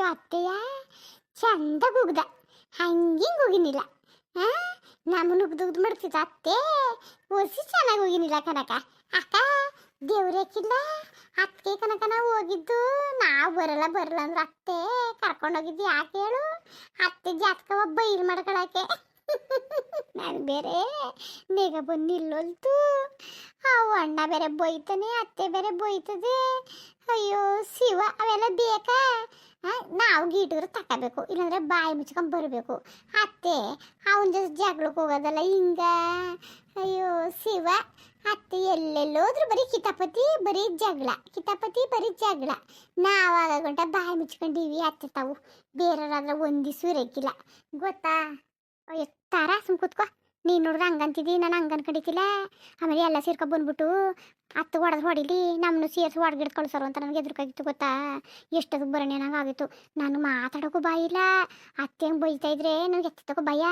ಅಯ್ಯೋ ಅತ್ತೆಯ ಚಂದ ಗುಗ್ದ ಹಂಗಿಂಗ್ ಹೋಗಿನಿಲ್ಲ ಹಾ ನಮ್ಮನ್ನು ಉಗ್ದು ಮಾಡ್ತಿದ್ದ ಅತ್ತೆ. ಒಸಿ ಚೆನ್ನಾಗಿ ಹೋಗಿನಿಲ್ಲ ಕನಕ ಅಕ್ಕ ದೇವ್ರೇಕಿಲ್ಲ ಅತ್ತೆ ಕನಕ ನಾವು ಹೋಗಿದ್ದು, ನಾವು ಬರಲ್ಲ ಬರಲ್ಲ ಅಂದ್ರೆ ಅತ್ತೆ ಕರ್ಕೊಂಡೋಗಿದ್ದು ಯಾಕೆ ಹೇಳು? ಅತ್ತೆ ಜಾತಕ ಒಬ್ಬ ಬೈಲ್ ಮಾಡ್ಕೊಳಕ್ಕೆ. ನಾನು ಬೇರೆ ಬೇಗ ಬಂದು ನಿಲ್ಲೊಲ್ತು ಅವು ಅಣ್ಣ ಬೇರೆ ಬೈತಾನೆ, ಅತ್ತೆ ಬೇರೆ ಬೈತದೆ. ಅಯ್ಯೋ, ಶಿವ, ಅವೆಲ್ಲ ಬೇಕಾ? ನಾವು ಗೀಟಿದ್ರೆ ತಗೋಬೇಕು ಇಲ್ಲಾಂದ್ರೆ ಬಾಯಿ ಮುಚ್ಕೊಂಡು ಬರಬೇಕು. ಅತ್ತೆ, ಅವನ ಜೊತೆ ಜಗಳಕ್ಕೆ ಹೋಗೋದಲ್ಲ ಹಿಂಗ? ಅಯ್ಯೋ, ಶಿವ, ಅತ್ತೆ ಎಲ್ಲೆಲ್ಲೋದ್ರು ಬರೀ ಕಿತಾಪತಿ, ಬರೀ ಜಗಳ. ಕಿತಾಪತಿ, ಬರೀ ಜಗಳ. ನಾವಾಗ ಗಂಟ ಬಾಯಿ ಮುಚ್ಕೊಂಡಿವಿ, ಅತ್ತೆ ತಾವು. ಬೇರೆಯವ್ರಾದ್ರೆ ಒಂದಿವ್ಸ ಇರಕ್ಕಿಲ್ಲ ಗೊತ್ತಾ? ಅಯ್ಯೋ ತಾರ ಸುಮ್ ಕೂತ್ಕೋ. ನೀನು ನೋಡಿದ್ರೆ ಹಂಗಂತಿದ್ದಿ ನಾನು ಹಂಗನ್ ಅನ್ಕೊಂಡಿದ್ದಿಲ್ಲ ಆಮೇಲೆ ಎಲ್ಲ ಸೇರ್ಕೊ ಬಂದ್ಬಿಟ್ಟು ಹತ್ತು ಹೊಡೆದು ಹೊಡಿಲಿ ನಮ್ಮನ್ನು ಸೇರಿಸಿ ಹೊಡ್ಗಿಡ್ದು ಕಳ್ಸೋರು ಅಂತ ನನಗೆ ಎದುರುಕಾಗಿತ್ತು ಗೊತ್ತಾ. ಎಷ್ಟೊತ್ತು ಬರೋಣ ನಂಗೆ ನಾನು ಮಾತಾಡೋಕ್ಕೂ ಬಾಯಿ ಇಲ್ಲ. ಅತ್ತೆ ಹೆಂಗೆ ಬೈತಾ ಇದ್ರೆ ನನಗೆ ಎತ್ತಕ್ಕೂ ಭಯ.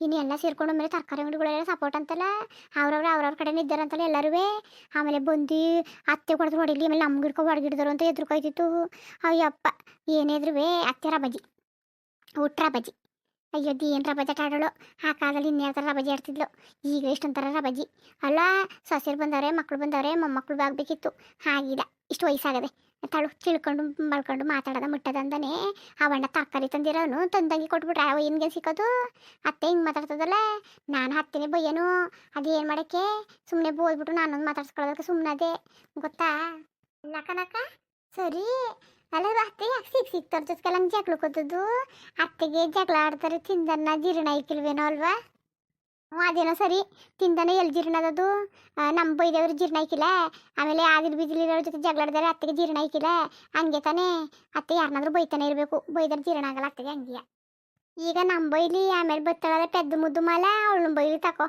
ಇನ್ನು ಎಲ್ಲ ಸೇರ್ಕೊಂಡು ಮೇಲೆ ತರಕಾರಿ ಅಂಗಡಿಗಳೆಲ್ಲ ಸಪೋರ್ಟ್ ಅಂತಲ್ಲ. ಅವ್ರವ್ರು ಅವ್ರವ್ರ ಕಡೆ ಇದ್ದಾರಂತಲ್ಲ ಎಲ್ಲರೂ ಆಮೇಲೆ ಬಂದು ಅತ್ತೆ ಹೊಡೆದು ಹೊಡಿಲಿ, ಆಮೇಲೆ ನಮ್ಗೆ ಹಿಡ್ಕೊ ಹೊಡ್ಗಿಡ್ದರು ಅಂತ ಎದುರುಕಾಯ್ತಿತ್ತು ಅಯ್ಯಪ್ಪ ಏನಿದ್ರು ಅತ್ತೆರ ಬಜಿ ಉಟ್ರಾ ರಬಜಿ ಅಯ್ಯೋ ಏನು ಬಜೆಟ್ ಆಡೋಳು? ಆ ಕಾಲದಲ್ಲಿ ಇನ್ಯಾವ ಥರ ರಬಜಿ ಆಡ್ತಿದ್ಲು? ಈಗ ಎಷ್ಟೊಂಥರ ರಬಜಿ. ಅಲ್ಲ ಸೊಸೆರು ಬಂದವ್ರೆ ಮಕ್ಕಳು ಬಂದವ್ರೆ ಮೊಮ್ಮಕ್ಕಳು ಆಗಬೇಕಿತ್ತು. ಹಾಗಿಲ್ಲ ಇಷ್ಟು ವಯಸ್ಸಾಗದೆ. ತಳು ತಿಳ್ಕೊಂಡು ಮಳ್ಕೊಂಡು ಮಾತಾಡೋದ ಮುಟ್ಟದ ಆ ಅವಣ್ಣ ತರಕಾರಿ ತಂದಿರೋನು ತಂದಂಗಿ ಕೊಟ್ಬಿಟ್ರೆ. ಅವ ಏನ್ಗೆ ಸಿಕ್ಕೋದು? ಅತ್ತೆ ಹಿಂಗೆ ಮಾತಾಡ್ತದಲ್ಲ? ನಾನು ಹತ್ತಿನೇ ಬಯ್ಯನು. ಅದೇನು ಮಾಡೋಕ್ಕೆ? ಸುಮ್ಮನೆ ಬೋದ್ಬಿಟ್ಟು ನಾನೊಂದು ಮಾತಾಡ್ಸ್ಕೊಳ್ಳೋದಕ್ಕೆ ಸುಮ್ಮನೆ ಅದೇ ಗೊತ್ತಾ? ಇಲ್ಲ ನಕ ಸರಿ. ಅಲ್ಲ ಅತ್ತೆ ಯಾಕೆ ಸಿಕ್ ಸಿಕ್ತಾರ ಜೊತೆಗೆಲ್ಲ ಅತ್ತಿಗೆ ಜಗಳ ಅತ್ತೆಗೆ ಜಗಳ ಆಡ್ತಾರೆ, ತಿಂದನ್ನ ಜೀರ್ಣ ಐಕಿಲ್ವೇನೋ ಅಲ್ವಾ? ಅದೇನೋ ಸರಿ. ತಿಂದನ ಎಲ್ಲಿ ಜೀರ್ಣ ಅದದು ನಮ್ಮ ಬೈದವ್ರು ಜೀರ್ಣ ಐಕಿಲ್ಲ ಆಮೇಲೆ ಆಗಿಲ್ ಬಿಸಿಲಿರೋರ ಜೊತೆ ಜಗಳ ಆಡಿದ್ರೆ, ಅತ್ತೆಗೆ ಜೀರ್ಣ ಐಕಿಲ್ಲ ಹಂಗೆ ತಾನೇ. ಅತ್ತೆ ಯಾರನ್ನಾದ್ರೂ ಬೈತಾನೆ ಇರಬೇಕು. ಬೈದ್ರೆ ಜೀರ್ಣ ಆಗಲ್ಲ ಅತ್ತೆಗೆ ಹಂಗೆ. ಈಗ ನಮ್ಮ ಬೈಲಿ ಆಮೇಲೆ ಬತ್ತಳದ ಪೆದ್ದು ಮುದ್ದು ಮಾಲ ಅವಳನ್ನ ಬೈಲಿ ತಕೋ.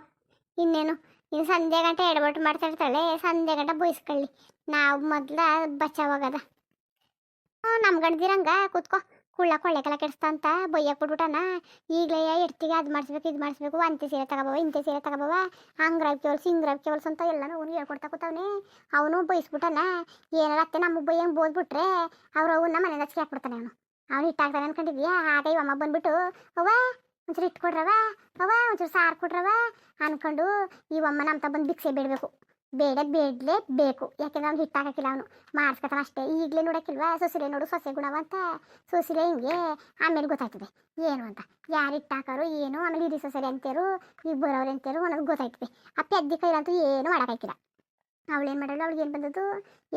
ಇನ್ನೇನು? ಇನ್ನು ಸಂಜೆ ಗಂಟೆ ಎಡಬಟ್ಟು ಮಾಡ್ತಾ ಇರ್ತಾಳೆ ಸಂಜೆ ಗಂಟೆ ಬೈಸ್ಕೊಳ್ಳಿ. ನಾವು ಮೊದ್ಲ ಬಚಾವಾಗದ ನಮ್ಮ ಗಂಡದಿರಂಗ ಕೂತ್ಕೋ. ಕುಳ್ಳ ಕೆಡಿಸ್ತ ಅಂತ ಬೈಯಕ್ಕೆ ಬಿಟ್ಬಿಟ್ಟನ. ಈಗಲೇ ಎಡ್ತಿಗೆ ಅದು ಮಾಡಿಸ್ಬೇಕು, ಇದು ಮಾಡಿಸ್ಬೇಕು ಅಂತ ಸೀರೆ ತಗೋಬವ ಇಂತೆ ಸೀರೆ ತಗೋಬವ ಹಂಗ್ರಾವ್ ಕೇವಲ್ಸ್ ಹಿಂಗ್ರಾವ್ ಕೇವಲ್ಸ್ ಅಂತ ಎಲ್ಲನೂ ಅವನು ಹೇಳ್ಕೊಡ್ತಾ ಕೂತವನೆ. ಅವನು ಬೈಸ್ಬಿಟ್ಟನ. ಏನಾರ ಅತ್ತೆ ನಮ್ಮ ಬೈಯಂಗೆ ಬೋದ್ಬಿಟ್ರೆ ಅವ್ರು ಅವನ್ನ ಮನೆ ಹಚ್ಕೆ ಹಾಕ್ಬಿಡ್ತಾನೆ ಅವನು. ಅವ್ನು ಇಟ್ಟಾಗ್ತಾನೆ ಅನ್ಕೊಂಡಿದ್ಯಾ? ಹಾಗೆ ಇವಮ್ಮ ಬಂದ್ಬಿಟ್ಟು, ಅವ್ವ, ಒಂಚೂರು ಇಟ್ಕೊಡ್ರವ ಅವ ಅವ್ವ, ಒಂಚೂರು ಸಾರು ಕೊಡ್ರವ ಅನ್ಕೊಂಡು ಇವಮ್ಮ ನಮ್ಮ ತ ಬಂದು ಬೇಡಬೇಕು. ಬೇಡ ಬೇಡ್ಲೇ ಬೇಕು ಯಾಕೆಂದ್ರೆ ಅವ್ನು ಹಿಟ್ಟಾಕಿಲ್ಲ ಅವನು. ಮಾಡಿಸ್ಕೊತಾನ ಅಷ್ಟೇ. ಈಗಲೇ ನೋಡೋಕ್ಕಿಲ್ವಾ? ಸೊಸಿಲೆ ನೋಡು, ಸೊಸೆ ಗುಣವಂತ ಸೊಸೆಲೆ ಹಿಂಗೆ? ಆಮೇಲೆ ಗೊತ್ತಾಯ್ತದೆ. ಏನು ಅಂತ. ಯಾರು ಹಿಟ್ಟಾಕಾರು ಏನು? ಆಮೇಲೆ ಹಿರಿ ಸೊಸೆಲೆ ಅಂತೇರು ಈಗ ಬರೋರು ಅಂತೇರು ಅನ್ನೋದು ಗೊತ್ತಾಯ್ತದೆ. ಅಪ್ಪಿ ಅದ್ದಿ ಕೈಲಂತೂ ಏನು ಮಾಡೋಕ್ಕಾಯ್ತಿಲ್ಲ. ಅವಳು ಏನು ಮಾಡಲ್ಲ ಅವ್ಳಿಗೆ ಏನು ಬಂದದ್ದು?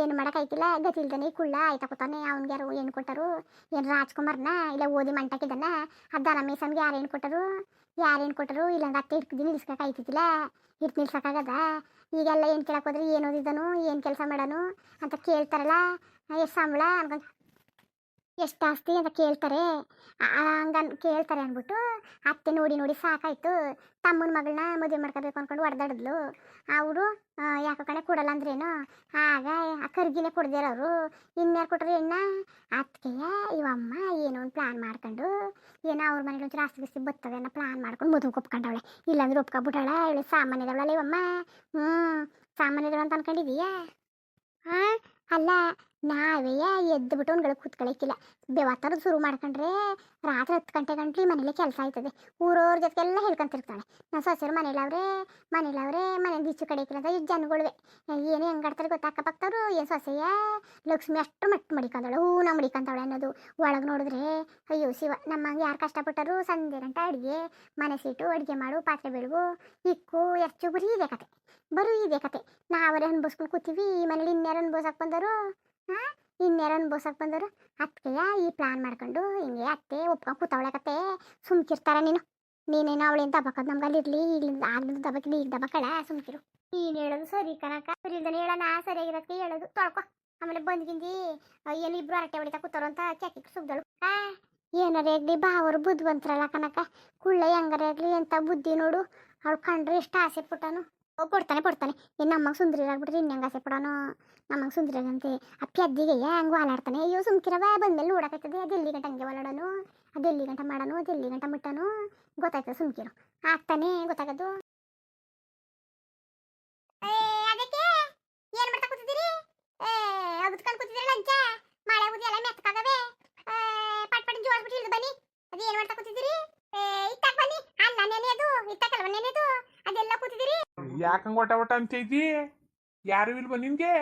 ಏನು ಮಾಡೋಕ್ಕಾಯ್ತಿಲ್ಲ. ಗತಿಲ್ದಾನೆ ಕುಳ್ಳ ಆಯ್ತಾ ಕೂತಾನೆ. ಅವ್ನಿಗೆ ಯಾರು ಏನು ಕೊಟ್ಟರು? ಏನು ರಾಜ್ಕುಮಾರ್ನ? ಇಲ್ಲ ಓದಿ ಮಂಟಾಕಿದ್ದಾನ ಅದ್ದಾನ ದನ ಯಾರು ಏನು ಕೊಟ್ಟರು? ಯಾರೇನು ಕೊಟ್ಟರು ಇಲ್ಲಾಂದ್ರೆ ಅತ್ತೆ ಇಟ್ಕಿದ್ದು ನಿಲ್ಸ್ಕೊಕಾಯ್ತಿದ್ದಿಲ್ಲ ಇಟ್ಟು ನಿಲ್ಸಕ್ಕಾಗದ? ಈಗೆಲ್ಲ ಏನು ಕೇಳಕ್ಕೆ ಹೋದ್ರೆ? ಏನು ಏನು ಕೆಲಸ ಮಾಡನು? ಅಂತ ಕೇಳ್ತಾರಲ್ಲ ಎಷ್ಟು ಸಂಬಳ, ಅನ್ಕೊಂಡು ಎಷ್ಟು ಆಸ್ತಿ ಅಂತ ಕೇಳ್ತಾರೆ. ಹಂಗನ್ ಕೇಳ್ತಾರೆ ಅಂದ್ಬಿಟ್ಟು ಅತ್ತೆ ನೋಡಿ ನೋಡಿ ಸಾಕಾಯ್ತು. ತಮ್ಮನ ಮಗಳನ್ನ ಮದುವೆ ಮಾಡ್ಕೋಬೇಕು ಅಂದ್ಕೊಂಡು ಹೊಡೆದಾಡಿದ್ಲು ಅವರು ಯಾಕೋ ಕಣೆ ಕೊಡಲ್ಲ ಅಂದ್ರೇನು. ಆಗ ಆ ಕರ್ಗಿನೇ ಕೊಡ್ದಿರೋರು ಇನ್ಯಾರು ಕೊಟ್ಟರು ಹೆಣ್ಣ ಅದಕ್ಕೆಯ ಇವಮ್ಮ ಏನೋ ಒಂದು ಪ್ಲ್ಯಾನ್ ಮಾಡ್ಕೊಂಡು ಏನೋ ಅವ್ರ ಮನೇಲಿ ಒಂಚೂರು ಆಸ್ತಿ ಬಿಸಿ ಬರ್ತದೆ ಅನ್ನೋ ಪ್ಲ್ಯಾನ್ ಮಾಡ್ಕೊಂಡು ಮದುವೆ ಒಪ್ಕೊಂಡವಳೆ. ಇಲ್ಲಾಂದ್ರೆ ಒಪ್ಕೊಬಿಟ್ಟಾಳ ಇವಳು ಸಾಮಾನ್ಯದವಳಲ್ಲ ಇವಮ್ಮ ಹ್ಞೂ ಸಾಮಾನ್ಯದವಳು ಅಂತ ಅನ್ಕೊಂಡಿದೀಯಾ? ಹಾಂ ಅಲ್ಲ ನಾವೇ ಎದ್ದು ಬಿಟ್ಟು ಒಂದ್ಗಳು ಕೂತ್ಕೊಳ್ಳೋಕ್ಕಿಲ್ಲ ಬೆವತ್ತರದ ಶುರು ಮಾಡ್ಕೊಂಡ್ರೆ ರಾತ್ರಿ ಹತ್ತು ಗಂಟೆ ಗಂಟ್ಲಿ ಮನೇಲಿ ಕೆಲಸ ಆಯ್ತದೆ. ಊರವ್ರ ಜೊತೆಗೆಲ್ಲ ಹೇಳ್ಕೊಂತಿರ್ತಾಳೆ. ನಾವು ಸೊಸೆರು ಮನೇಲವ್ರೆ ಮನೇಲವ್ರೆ ಮನೆ ಈಚು ಕಡೆಕಿಲ್ಲ ಅಂತ ಈ ಜನಗಳುವೆ. ಏನು ಹೆಂಗೆ ಆಡ್ತಾರೆ ಗೊತ್ತಾ ಅಕ್ಕಪಕ್ಕದವ್ರು? ಏನು ಸೊಸೆಯ? ಲಕ್ಷ್ಮಿ ಅಷ್ಟು ಮಟ್ಟು ಮಡಿಕೊಂಡವಳೆ ಹೂನ ಮಡಿಕೊಂತವಳೆ ಅನ್ನೋದು. ಒಳಗೆ ನೋಡಿದ್ರೆ, ಅಯ್ಯೋ ಶಿವ, ನಮ್ಮಂಗೆ ಯಾರು ಕಷ್ಟಪಟ್ಟರು ಸಂಜೆ ಗಂಟೆ ಅಡುಗೆ, ಮನೆ ಸೀಟು, ಅಡುಗೆ ಮಾಡು, ಪಾತ್ರೆ ಬೆಳಗು, ಇಕ್ಕು ಎಚ್ಚು ಬರೀ ಇದೆ ಕತೆ. ಬರೀ ಇದೆ ಕತೆ. ನಾವರೇ ಅನ್ಭವಿಸ್ಕೊಂಡು ಕೂತೀವಿ ಈ ಮನೇಲಿ ಇನ್ಯಾರು ಅನ್ಭವಿಸಕ್ಕೆ ಬಂದರು? ಹಾಂ? ಅನ್ಭವಿಸಕ್ಕೆ ಬಂದರು ಅತ್ತೆಯ ಈ ಪ್ಲಾನ್ ಮಾಡ್ಕೊಂಡು ಹಿಂಗೆ ಅತ್ತೆ ಒಪ್ಕೊಂಡು ಕೂತವಳೆ ಕತೆ ಸುಮ್ಕಿರ್ತಾರ ನೀನು. ನೀನೇನು ಅವಳಿಂದ ದಬಕದ್ ನಮ್ಗೆ ಅಲ್ಲಿ ಇಲ್ಲಿಂದ ಆಗ್ಲಿಂದ ದಬಕಿಲಿ ಈಗ ದಬಕಳ, ಸುಮ್ಕಿರು. ನೀನು ಹೇಳೋದು ಸರಿ ಕನಕ ಸರಿ ಇಲ್ದಾನೆ ಹೇಳೋಣ ಸರಿಯಾಗಿರೋದಕ್ಕೆ ಹೇಳೋದು. ತೊಳ್ಕೊ. ಆಮೇಲೆ ಬಂದ್ಗಿಂದಿ ಏನು ಇಬ್ರು ಅರಟೆ ಹೊಡಿತಾ ಕೂತಾರೋ ಅಂತ ಕ್ಯಾಕಿ ಸುಗ್ದಳು. ಆ, ಏನಾರೇ ಆಗಲಿ ಬಾವರು ಬುದ್ಧಿವಂತರಲ್ಲ ಕನಕ ಕುಳ್ಳ ಹೆಂಗಾರೇ ಆಗಲಿ ಅಂತ ಬುದ್ಧಿ ನೋಡು. ಅವಳು ಕಂಡ್ರೆ ಎಷ್ಟು ಆಸೆ ಪುಟ್ಟನು. ಕೊಡ್ತಾನೆ ಕೊಡ್ತಾನೆ ನಮಗೆ ಸುಂದರಿ ಆಗ್ಬಿಟ್ರೆ ಇನ್ನು ಆಸೆ ಪಡೋನು? ನಮಗೆ ಸುಂದರಿಗಂತೆ ಅಪ್ಪಿ ಅದ್ದಿಗೆ ಹೆಂಗೆ ಹಾಲಾಡ್ತಾನೆ ಅಯ್ಯೋ ಸುಮ್ಕಿರವ ಬಂದ್ಮೇಲೆ ನೋಡಕತ್ತದೆ. ಅದು ಎಲ್ಲಿ ಗಂಟೆ ಹಂಗೆ ವಾಲಾಡೋನು? ಅದು ಎಲ್ಲಿ ಗಂಟೆ ಮಾಡೋನು? ಅದು ಎಲ್ಲಿ ಗಂಟೆ ಮುಟ್ಟನು? ಗೊತ್ತಾಯ್ತದೆ, ಸುಮ್ಕಿರು. ಆಗ್ತಾನೆ, ಗೊತ್ತಾಗೋದು. ಯಾಕಂಗ್ ಒಟ ಒಟ ಅಂತ ಇದ್ದಿ? ಯಾರು ಇಲ್ವ ನಿನ್ಗೆ?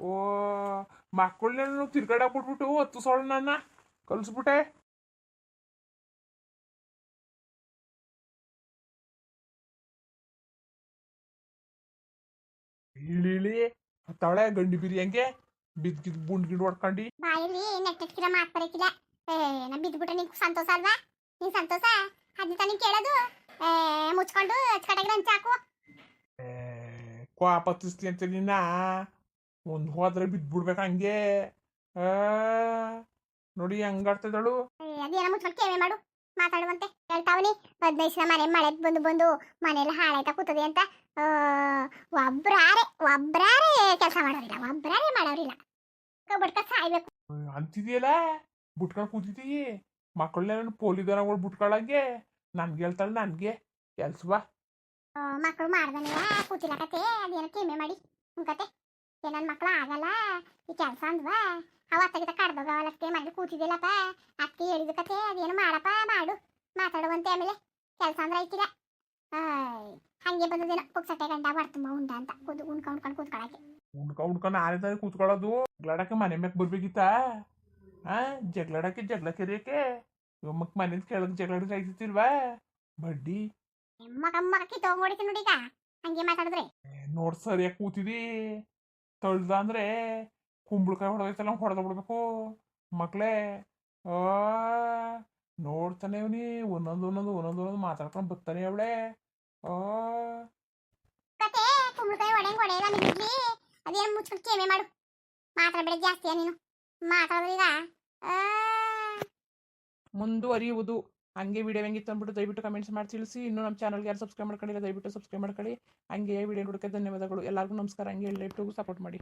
ಓ ಮಕ್ಕಳನ್ನ ತಿರ್ಗಾಡಕ್ ಬಿಟ್ಬಿಟ್ಟು ಹತ್ತು ಸೋಳ ನನ್ನ ಕಲ್ಸ್ಬಿಟ್ಟೆ ಇಳಿ ಇಳಿ ಹತ್ತಾವಳೆ ಗಂಡಿ ಬಿರಿಯಂಗೆ ಬಿದ್ ಗಿದ್ ಬುಂಡ್ ಗಿಂಡ್ ಹೊಡ್ಕಂಡಿ. ಬಾಯಲ್ಲಿ ನೆಟ್ಟಿಕ್ಕಿರ ಮಾತು ಬರೀಕಿಲ್ಲ. ಏ, ನಾ ಬಿದ್ಬಿಟ್ರೆ ನಿಂಗೆ ಸಂತೋಷ ಅಲ್ವಾ? ನಿಂಗೆ ಸಂತೋಷ? ಅದನ್ನ ತಾನೇ ಕೇಳೋದು? ಮುಚ್ಕೊಂಡು ಅಚ್ಚಕಡೆಗೆ ರಂಚ ಹಾಕು ಕ್ವಾಪ ಹತ್ತಿಸ್ತಿ ಅಂತ ನಿನ್ನ ಮುಂದೆ ಹೋದ್ರೆ ಬಿದ್ಬಿಡ್ಬೇಕು ಹಂಗೆ ಆ, ನೋಡಿ ಹಂಗಾಡ್ತಿದ್ದಳು ಮುಚ್ಕೊಂಡು ಕೇವೆ ಮಾಡು? ಮಾತಾಡುವಂತೆ ಹೇಳ್ತಾವನಿ. ಹದಿನೈದು ದಿನ ಮನೆ ಮಳೆ ಬಂದು ಬಂದು ಮನೆಯಲ್ಲಿ ಹಾಳಾಯ್ತಾ ಕೂತದೆ ಅಂತ. ಒಬ್ರಾರೆ ಒಬ್ರಾರೆ ಕೆಲಸ ಮಾಡೋರಿಲ್ಲ ಒಬ್ರಾರೆ ಮಾಡೋರಿಲ್ಲ. ಬಡ್ಕ ಸಾಯ್ಬೇಕು. ಅಂತಿದೆಯಲ್ಲ? ಬಿಟ್ಕೊಂಡು ಕೂತಿದ್ದೀ ಮಕ್ಕಳನ್ನ ಪೋಲಿ ದನಗಳು ಬಿಟ್ಕೊಳಂಗೆ? ನನ್ಗೆ ಹೇಳ್ತಾಳೆ ನನಗೆ. ಕೆಲ್ಸವಾ ಮಕ್ಕಳು ಮಾಡ್ದನೇ ಕೂತಿಲಕತೆ ಅದೇನೋ ಕಿಮೆ ಮಾಡಿ ಕತೆ. ಏ ನನ್ನ ಮಕ್ಕಳು ಆಗಲ್ಲ ಈ ಕೆಲಸ ಅಂದ್ವಾ. ಅವ ಅತ್ತಗಿತ ಕಡ್ದೋಗವಲ್ಲತ್ತೆ ಮನೇಲಿ ಕೂತಿದ್ದಿಲ್ಲಪ್ಪ. ಅತ್ತೆ ಹೇಳಿದ ಕತೆ ಅದೇನು ಮಾಡಪ್ಪ ಮಾಡು ಮಾತಾಡುವಂತೆ ಆಮೇಲೆ ಕೆಲಸ ಅಂದ್ರೆ ಆಯ್, ಹಂಗೆ ಬಂದದೇನೋ ಪುಕ್ಸಟ್ಟೆ ಗಂಡ ಬರ್ತಮ್ಮ ಉಂಡ ಅಂತ ಕೂತು ಉಣ್ಕೊಂಡು ಉಣ್ಕೊಂಡು ಕೂತ್ಕೊಳಕ್ಕೆ. ಉಣ್ಕ ನಾನೇ ತಾನೇ ಕೂತ್ಕೊಳ್ಳೋದು. ಜಗಳಾಡಕ್ಕೆ ಮನೆ ಮ್ಯಾಕ್ ಬರ್ಬೇಕಿತ್ತ? ಆ ಜಗಳಾಡಕ್ಕೆ ಜಗಳ ಕೆರಿಯಕ್ಕೆ? ಮಕ್ ಮನೆ ಕೆಳಗೆ ಜಗಳಾಡಿದ್ರೆ ಆಯ್ತಿಲ್ವಾ ಬಡ್ಡಿ. ಮಗ ಮಗ ನೋಡಿ ಈಗ. ಹಂಗೆ ಮಾತಾಡಿದ್ರೆ. ನೋಡ್ ಸರಿಯಾಗಿ ಕೂತಿದಿ? ತಳ್ದ ಅಂದ್ರೆ ಕುಂಬಳಕಾಯಿ ಹೊಡೆದೈತಲ್ಲ ಹೊಡೆದ ಬಿಡ್ಬೇಕು. ಮಕ್ಳೇ ಆ ನೋಡ್ತಾನೆ ಇವನಿ ಒಂದೊಂದು ಒಂದೊಂದು ಒಂದೊಂದು ಒಂದೊಂದು ಮಾತಾಡ್ಕೊಂಡು ಬರ್ತಾನೆ ಅವಳೆ. ಆ. ಕುಂಬಳಕಾಯಿ ಒಡೆಂಗ್ ಒಡೆಯಲ್ಲ ನಿನ್ನಿರ್ಲಿ ಅದೇನು ಮುಚ್ಕೊಂಡು ಕೇಮೆ ಮಾಡು. ಮಾತಾಡ್ಬೇಡ ಜಾಸ್ತಿ ನೀನು. ಮಾತಾಡಿದ್ರೆ ಈಗ ಆ. ಮುಂದುವರಿಯುವುದು. ಹಂಗೆ ವಿಡಿಯೋ ಹೆಂಗಿತ್ತು ಅಂದ್ಬಿಟ್ಟು ದಯವಿಟ್ಟು ಕಮೆಂಟ್ಸ್ ಮಾಡಿ ತಿಳಿಸಿ. ಇನ್ನೂ ನಮ್ಮ ಚಾನಲ್ಗೆ ಯಾರು ಸಬ್ಸ್ಕ್ರೈಬ್ ಮಾಡ್ಕೊಂಡಿಲ್ಲ, ದಯವಿಟ್ಟು ಸಬ್ಸ್ಕ್ರೈಬ್ ಮಾಡ್ಕೊಳ್ಳಿ. ಹಂಗೆ ವಿಡಿಯೋ ನೋಡೋಕ್ಕೆ ಧನ್ಯವಾದಗಳು. ಎಲ್ಲರಿಗೂ ನಮಸ್ಕಾರ. ಹಂಗೆ ಲೈಫ್ಟಿಗೂ ಸಪೋರ್ಟ್ ಮಾಡಿ.